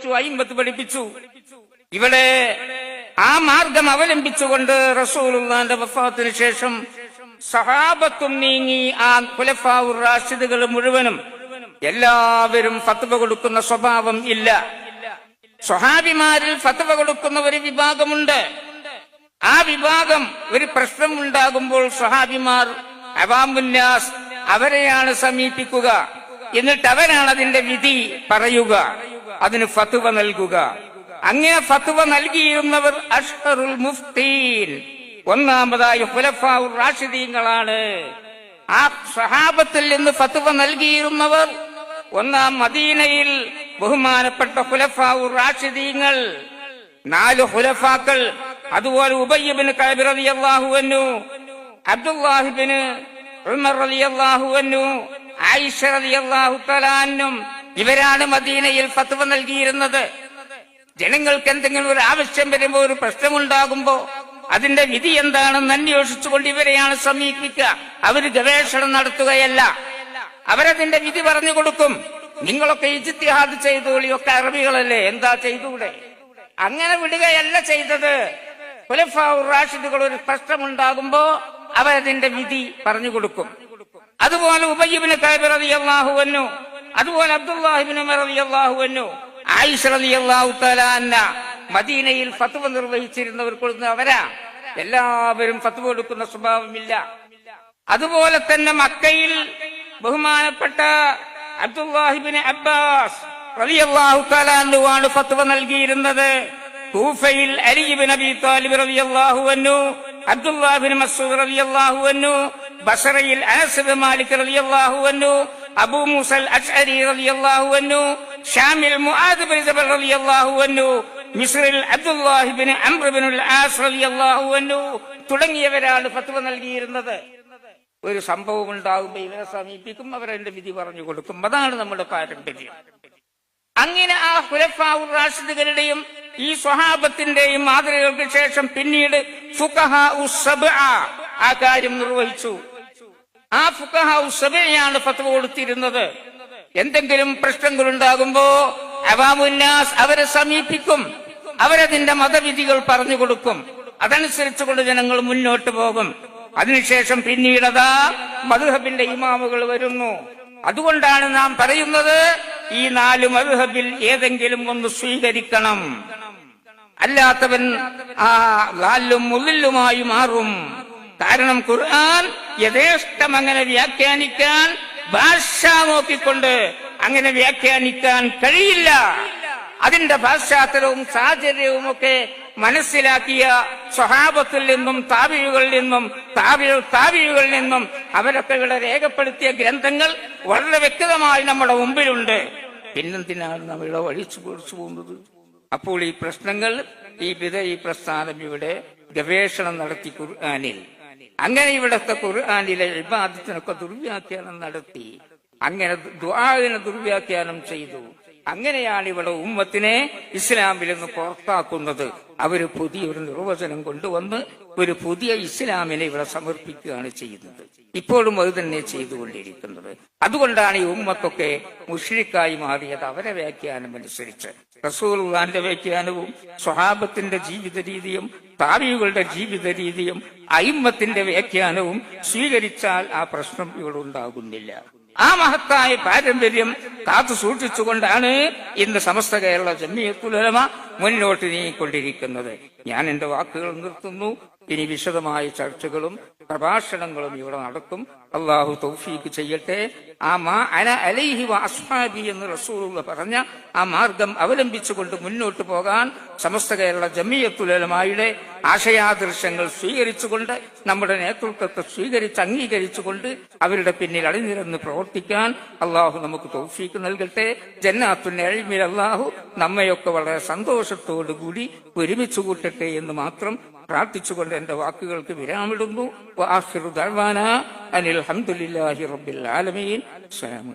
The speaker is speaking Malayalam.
പഠിപ്പിച്ചു അയിമ്പത്ത് പഠിപ്പിച്ചു. ഇവിടെ ആ മാർഗം അവലംബിച്ചുകൊണ്ട് റസൂലുള്ളാന്റെ വഫാത്തിന് ശേഷം സഹാബത്തും നീങ്ങി ആ കുലഫാവു റാഷിദുകൾ മുഴുവനും എല്ലാവരും ഫത്വ കൊടുക്കുന്ന സ്വഭാവം ഇല്ല. സ്വഹാബിമാരിൽ ഫത്വ കൊടുക്കുന്ന ഒരു വിഭാഗമുണ്ട്. ആ വിഭാഗം ഒരു പ്രശ്നം ഉണ്ടാകുമ്പോൾ സ്വഹാബിമാർ അവാമുന്നാസ് അവരെയാണ് സമീപിക്കുക. എന്നിട്ട് അവരാണ് അതിന്റെ വിധി പറയുക. അതിന് ഫത്തുവ നൽകുക. അങ്ങനെ ഫത്തുവ നൽകിയിരുന്നവർ അഷ്ഹറുൽ മുഫ്തീൻ. ഒന്നാമതായി ഹുലഫാവുർ റാഷിദീങ്ങളാണ്. ആ സഹാബത്തിൽ നിന്ന് ഫത്തുവ നൽകിയിരുന്നവർ ഒന്നാം മദീനയിൽ ബഹുമാനപ്പെട്ട ഹുലഫാവുർ റാഷിദീങ്ങൾ. നാല് ഹുലഫാക്കൾ അതുപോലെ ഉബയ്യബിന് കബിർ അൻഹു അബ്ദുല്ലാഹിബിന് ഉമർ റളിയല്ലാഹുവന്നു ആയിഷ റളിയല്ലാഹു തആലാനും ഇവരാണ് മദീനയിൽ ഫത്വ നൽകിയിരുന്നത്. ജനങ്ങൾക്ക് എന്തെങ്കിലും ഒരു ആവശ്യം വരുമ്പോ ഒരു പ്രശ്നമുണ്ടാകുമ്പോ അതിന്റെ വിധി എന്താണെന്ന് അന്വേഷിച്ചുകൊണ്ട് ഇവരെയാണ് സമീപിക്കുക. അവർ ഗവേഷണം നടത്തുകയല്ല. അവരതിന്റെ വിധി പറഞ്ഞു കൊടുക്കും. നിങ്ങളൊക്കെ ഇജിത്തിഹാദ് ചെയ്തോളിയൊക്കെ അറബികളല്ലേ എന്താ ചെയ്തൂടെ? അങ്ങനെ വിടുകയല്ല ചെയ്തത്. റാഷിദുകൾ ഒരു പ്രശ്നമുണ്ടാകുമ്പോ അവരതിന്റെ വിധി പറഞ്ഞു കൊടുക്കും. അതുപോലെ ഉപജീവന റളിയല്ലാഹു അൻഹു അതുപോലെ അബ്ദുല്ലാഹിബിന് ഉമർ റളിയല്ലാഹു അൻഹു ആയിഷ റളിയല്ലാഹു തആല അന്ന മദീനയിൽ ഫത്വ നിർവഹിച്ചിരുന്നവർ അവരാ. എല്ലാവരും ഫത്വ കൊടുക്കുന്ന സ്വഭാവമില്ല. അതുപോലെ തന്നെ മക്കയിൽ ബഹുമാനപ്പെട്ട അബ്ദുല്ലാഹിബിന് അബ്ബാസ് റളിയല്ലാഹു തആല അൻഹുവാണ് ഫത്വ നൽകിയിരുന്നത്. കൂഫയിൽ അലിബിൻ അബി താലിബ് റളിയല്ലാഹു അൻഹു അബ്ദുല്ലാഹിബിൻ മസ്ഊദ് റളിയല്ലാഹു അൻഹു ബസറയിൽ അനസ് മാലിക് റളിയല്ലാഹു അൻഹു അബൂ മൂസൽ അഷ്അരി റളിയല്ലാഹു അൻഹു ഷാമിൽ മുആദ് ബിൻ റളിയല്ലാഹു അൻഹു മിസ്രിൽ അബ്ദുല്ലാഹിബിൻ അംർ ബിൻ ആസ് റളിയല്ലാഹു അൻഹു തുടങ്ങിയവരാണ് ഫത്വ നൽകിയിരുന്നത്. ഒരു സംഭവം ഉണ്ടാകുമ്പോൾ ഇവരെ സമീപിക്കും അവരെന്റെ വിധി പറഞ്ഞു കൊടുക്കും. അതാണ് നമ്മുടെ പാരമ്പര്യം. അങ്ങനെ ആ ഹുലഫാവുർ റാഷിദുകളുടെയും ഈ സ്വഹാബത്തിന്റെയും മാതൃകൾക്ക് ശേഷം പിന്നീട് ഫുഖഹ ആ കാര്യം നിർവഹിച്ചു. ആ ഫുഖഹ ഉസബയാണ് ഫത്വ കൊടുത്തിരുന്നത്. എന്തെങ്കിലും പ്രശ്നങ്ങൾ ഉണ്ടാകുമ്പോ അവാമുന്നാസ് അവരെ സമീപിക്കും. അവരതിന്റെ മതവിധികൾ പറഞ്ഞു കൊടുക്കും. അതനുസരിച്ച് കൊണ്ട് ജനങ്ങൾ മുന്നോട്ട് പോകും. അതിനുശേഷം പിന്നീടതാ മധുഹബിന്റെ ഇമാമുകൾ വരുന്നു. അതുകൊണ്ടാണ് നാം പറയുന്നത് ഈ നാല് മധുഹബിൽ ഏതെങ്കിലും ഒന്ന് സ്വീകരിക്കണം. അല്ലാത്തവൻ ആ ലാലും മുള്ളിലുമായി മാറും. കാരണം ഖുർആൻ യഥേഷ്ടം അങ്ങനെ വ്യാഖ്യാനിക്കാൻ ഭാഷ നോക്കിക്കൊണ്ട് അങ്ങനെ വ്യാഖ്യാനിക്കാൻ കഴിയില്ല. അതിന്റെ പാശ്ചാത്തലവും സാഹചര്യവും ഒക്കെ മനസ്സിലാക്കിയ സ്വഹാബത്തിൽ നിന്നും താവിയുകളിൽ നിന്നും താവി താവിയുകളിൽ നിന്നും അവരൊക്കെ ഇവിടെ രേഖപ്പെടുത്തിയ ഗ്രന്ഥങ്ങൾ വളരെ വ്യക്തമായി നമ്മുടെ മുമ്പിലുണ്ട്. പിന്നെന്തിനാണ് നമ്മൾ ഇവിടെ വഴിച്ചു കുറിച്ചു പോകുന്നത്? അപ്പോൾ ഈ പ്രശ്നങ്ങൾ ഈ വിധ ഈ പ്രസ്ഥാനം ഇവിടെ ഗവേഷണം നടത്തി ഖുർആാനിൽ. അങ്ങനെ ഇവിടത്തെ ഖുർആാനിലെ ഇബാദത്തിനൊക്കെ ദുർവ്യാഖ്യാനം നടത്തി. അങ്ങനെ ദുആവിനെ ദുർവ്യാഖ്യാനം ചെയ്തു. അങ്ങനെയാണ് ഇവിടെ ഉമ്മത്തിനെ ഇസ്ലാമിൽ നിന്ന് പുറത്താക്കുന്നത്. അവർ പുതിയൊരു നിർവചനം കൊണ്ടുവന്ന് ഒരു പുതിയ ഇസ്ലാമിനെ ഇവിടെ സമർപ്പിക്കുകയാണ് ചെയ്യുന്നത്. ഇപ്പോഴും അത് തന്നെ ചെയ്തുകൊണ്ടിരിക്കുന്നത്. അതുകൊണ്ടാണ് ഈ ഉമ്മത്തൊക്കെ മുഷ്രിക്കായി മാറിയത് അവരെ വ്യാഖ്യാനം അനുസരിച്ച്. റസൂൽഖാന്റെ വ്യാഖ്യാനവും സ്വഹാബത്തിന്റെ ജീവിത രീതിയും താവികളുടെ ജീവിത രീതിയും അയിമ്മത്തിന്റെ വ്യാഖ്യാനവും സ്വീകരിച്ചാൽ ആ പ്രശ്നം ഇവിടെ ഉണ്ടാകുന്നില്ല. ആ മഹത്തായ പാരമ്പര്യം കാത്തു സൂക്ഷിച്ചുകൊണ്ടാണ് ഇന്ന് സമസ്ത കേരള ജമ്മിയത്തുലമ മുന്നോട്ട് നീങ്ങിക്കൊണ്ടിരിക്കുന്നത്. ഞാൻ എന്റെ വാക്കുകൾ നിർത്തുന്നു. ഇനി വിശദമായ ചർച്ചകളും പ്രഭാഷണങ്ങളും ഇവിടെ നടക്കും. അള്ളാഹു തൗഫീക്ക് ചെയ്യട്ടെ. ആ മാ അല അലൈഹി അസ്ഹാബി എന്ന് റസൂലുള്ള പറഞ്ഞ ആ മാർഗം അവലംബിച്ചുകൊണ്ട് മുന്നോട്ട് പോകാൻ സമസ്ത കേരള ജമിയത്തുലമായുടെ ആശയാദർശങ്ങൾ സ്വീകരിച്ചുകൊണ്ട് നമ്മുടെ നേതൃത്വത്തെ സ്വീകരിച്ച് അംഗീകരിച്ചുകൊണ്ട് അവരുടെ പിന്നിൽ അണിനിരന്ന് പ്രവർത്തിക്കാൻ അള്ളാഹു നമുക്ക് തൗഫീക്ക് നൽകട്ടെ. ജന്നാത്തുൽ അഴിമിൽ അള്ളാഹു നമ്മയൊക്കെ വളരെ സന്തോഷത്തോടു കൂടി ഒരുമിച്ച് കൂട്ടട്ടെ എന്ന് മാത്രം പ്രാർത്ഥിച്ചുകൊണ്ട് എന്റെ വാക്കുകൾക്ക് വിരാമിടുന്നു. അനിൽ ഹംദുലില്ലാഹി റബ്ബിൽ ആലമീൻ. അസ്സലാമു